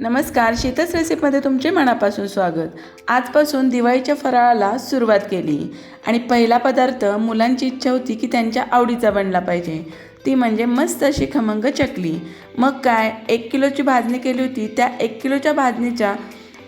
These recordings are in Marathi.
नमस्कार शीतस रेसिपीमध्ये तुमचे मनापासून स्वागत. आजपासून दिवाळीच्या फराळाला सुरुवात केली. आणि पहिला पदार्थ मुलांची इच्छा होती की त्यांच्या आवडीचा बनला पाहिजे. ती म्हणजे मस्त अशी खमंग चकली. मग काय एक किलोची भाजणी केली होती. त्या एक किलोच्या भाजणीच्या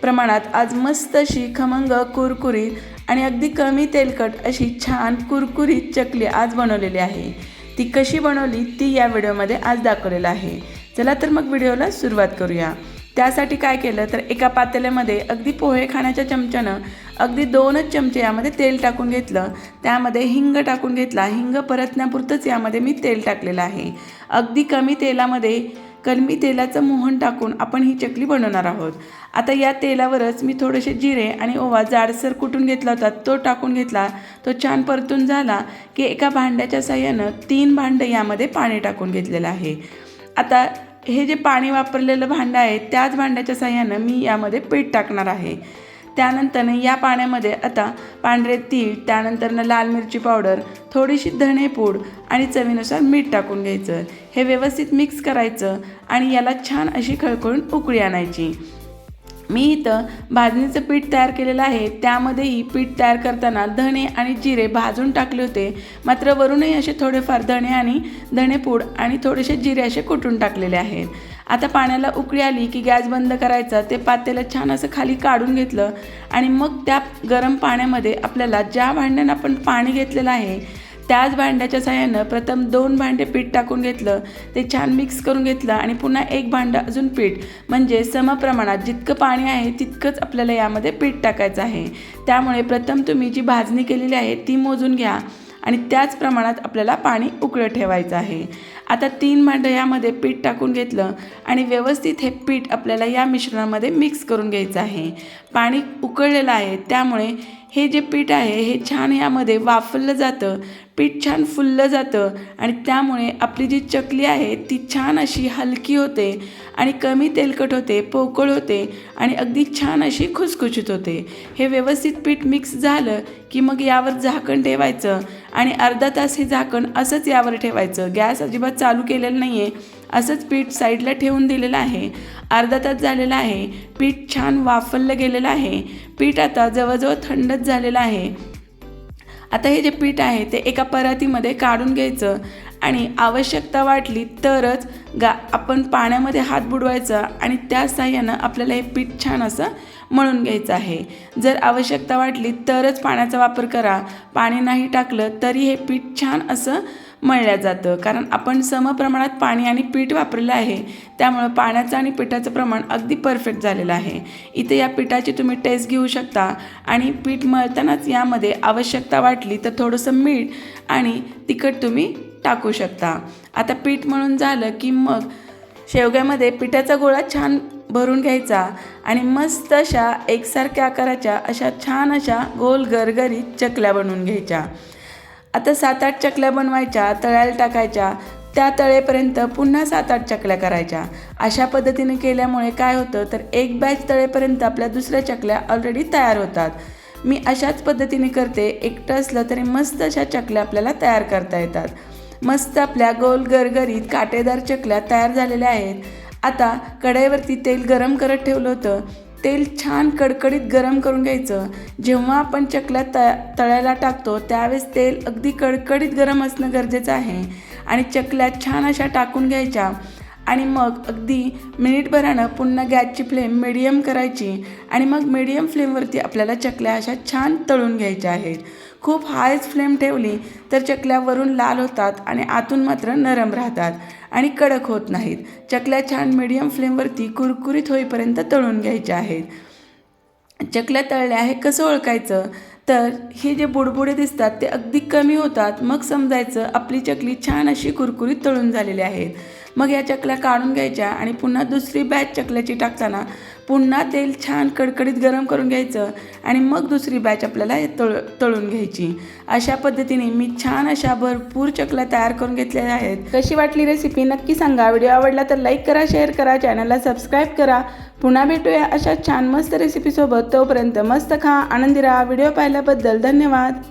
प्रमाणात आज मस्त अशी खमंग कुरकुरीत आणि अगदी कमी तेलकट अशी छान कुरकुरीत चकली आज बनवलेली आहे. ती कशी बनवली ती या व्हिडिओमध्ये आज दाखवलेलं आहे. चला तर मग व्हिडिओला सुरुवात करूया. त्यासाठी काय केलं तर एका पातेल्यामध्ये अगदी पोहे खाण्याच्या चमच्यानं अगदी दोनच चमचे यामध्ये तेल टाकून घेतलं. त्यामध्ये हिंग टाकून घेतला. हिंग परतण्यापुरतंच यामध्ये मी तेल टाकलेलं आहे. अगदी कमी तेलामध्ये कलमी तेलाचं मोहन टाकून आपण ही चकली बनवणार आहोत. आता या तेलावरच मी थोडेसे जिरे आणि ओवा जाडसर कुटून घेतला होता. तो टाकून घेतला. तो छान परतून झाला की एका भांड्याच्या साह्यानं तीन भांडं यामध्ये पाणी टाकून घेतलेलं आहे. आता हे जे पाणी वापरलेलं भांडं आहे त्याच भांड्याच्या साह्यानं मी यामध्ये पीठ टाकणार आहे. त्यानंतरनं या पाण्यामध्ये आता पांढरे तीळ त्यानंतरनं लाल मिरची पावडर थोडीशी धणेपूड आणि चवीनुसार मीठ टाकून घ्यायचं. हे व्यवस्थित मिक्स करायचं आणि याला छान अशी खळखळून उकळी आणायची. मी इथं भाजणीचं पीठ तयार केलेलं आहे. त्यामध्येही पीठ तयार करताना धणे आणि जिरे भाजून टाकले होते. मात्र वरूनही असे थोडेफार धणे आणि धणेपूड आणि थोडेसे जिरे असे कुटून टाकलेले आहेत. आता पाण्याला उकळी आली की गॅस बंद करायचा ते पातेलं छान असं खाली काढून घेतलं आणि मग त्या गरम पाण्यामध्ये आपल्याला ज्या भांड्यानं आपण पाणी घेतलेलं आहे त्याच भांड्याच्या साह्यानं प्रथम दोन भांडे पीठ टाकून घेतलं ते छान मिक्स करून घेतलं आणि पुन्हा एक भांडं अजून पीठ. म्हणजे समप्रमाणात जितकं पाणी आहे तितकंच आपल्याला यामध्ये पीठ टाकायचं आहे. त्यामुळे प्रथम तुम्ही जी भाजणी केलेली आहे ती मोजून घ्या आणि त्याच प्रमाणात आपल्याला पाणी उकळं ठेवायचं आहे. आता तीन भांडं यामध्ये पीठ टाकून घेतलं आणि व्यवस्थित हे पीठ आपल्याला या मिश्रणामध्ये मिक्स करून घ्यायचं आहे. पाणी उकळलेलं आहे त्यामुळे हे जे पीठ आहे हे छान यामध्ये वाफललं जातं. पीठ छान फुललं जातं आणि त्यामुळे आपली जी चकली आहे ती छान अशी हलकी होते आणि कमी तेलकट होते पोकळ होते आणि अगदी छान अशी खुसखुशीत होते. हे व्यवस्थित पीठ मिक्स झालं की मग यावर झाकण ठेवायचं आणि अर्धा तास हे झाकण असंच यावर ठेवायचं. गॅस अजिबात चालू केलेलं नाही आहे असंच पीठ साईडला ठेवून दिलेलं आहे. अर्धा तास झालेला आहे. पीठ छान वाफललं गेलेलं आहे. पीठ आता जवळजवळ थंडच झालेलं आहे. आता हे जे पीठ आहे ते एका परातीमध्ये काढून घ्यायचं आणि आवश्यकता वाटली तरच गा आपण पाण्यामध्ये हात बुडवायचा आणि त्या साह्यानं आपल्याला हे पीठ छान असं मळून घ्यायचं आहे. जर आवश्यकता वाटली तरच पाण्याचा वापर करा. पाणी नाही टाकलं तरी हे पीठ छान असं मळलं जातं. कारण आपण समप्रमाणात पाणी आणि पीठ वापरलं आहे त्यामुळं पाण्याचं आणि पिठाचं प्रमाण अगदी परफेक्ट झालेलं आहे. इथे या पिठाची तुम्ही टेस्ट घेऊ शकता आणि पीठ मळतानाच यामध्ये आवश्यकता वाटली तर थोडंसं मीठ आणि तिखट तुम्ही टाकू शकता. आता पीठ मळून झालं की मग शेवग्यामध्ये पिठाचा गोळा छान भरून घ्यायचा आणि मस्त अशा एकसारख्या आकाराच्या अशा छान अशा गोल गरगरीत चकल्या बनवून घ्यायच्या. आता सात आठ चकल्या बनवायच्या तळ्याला टाकायच्या त्या तळेपर्यंत पुन्हा सात आठ चकल्या करायच्या. अशा पद्धतीने केल्यामुळे काय होतं तर एक बॅच तळेपर्यंत आपल्या दुसऱ्या चकल्या ऑलरेडी तयार होतात. मी अशाच पद्धतीने करते एकटं असलं तरी मस्त अशा चकल्या आपल्याला तयार करता येतात. मस्त आपल्या गोल गरगरीत काटेदार चकल्या तयार झालेल्या आहेत. आता कढईवरती तेल गरम करत ठेवलं होतं. तेल छान कडकडीत गरम करून घ्यायचं. जेव्हा आपण चकल्या त तळ्याला टाकतो त्यावेळेस तेल अगदी कडकडीत गरम असणं गरजेचं आहे. आणि चकल्या छान अशा टाकून घ्यायच्या. आणि मग अगदी मिनिटभरानं पुन्हा गॅसची फ्लेम मिडियम करायची आणि मग मिडियम फ्लेमवरती आपल्याला चकल्या अशा छान तळून घ्यायच्या आहेत. खूप हायच फ्लेम ठेवली तर चकल्या वरून लाल होतात आणि आतून मात्र नरम राहतात आणि कडक होत नाहीत. चकल्या छान मिडियम फ्लेमवरती कुरकुरीत होईपर्यंत तळून घ्यायच्या आहेत. चकल्या तळल्या हे कसं ओळखायचं? तर हे जे बुडबुडे दिसतात ते अगदी कमी होतात. मग समजायचं आपली चकली छान अशी कुरकुरीत तळून झालेली आहेत. मग या चकल्या काढून घ्यायच्या आणि पुन्हा दुसरी बॅच चकल्याची टाकताना पुन्हा तेल छान कडकडीत गरम करून घ्यायचं आणि मग दुसरी बॅच आपल्याला हे तळ तळून घ्यायची. अशा पद्धतीने मी छान अशा भरपूर चकल्या तयार करून घेतलेल्या आहेत. कशी वाटली रेसिपी नक्की सांगा. व्हिडिओ आवडला तर लाईक करा शेअर करा चॅनलला सबस्क्राईब करा. पुन्हा भेटूया अशा छान मस्त रेसिपीसोबत तोपर्यंत मस्त खा आनंदी राहा. व्हिडिओ पाहिल्याबद्दल धन्यवाद.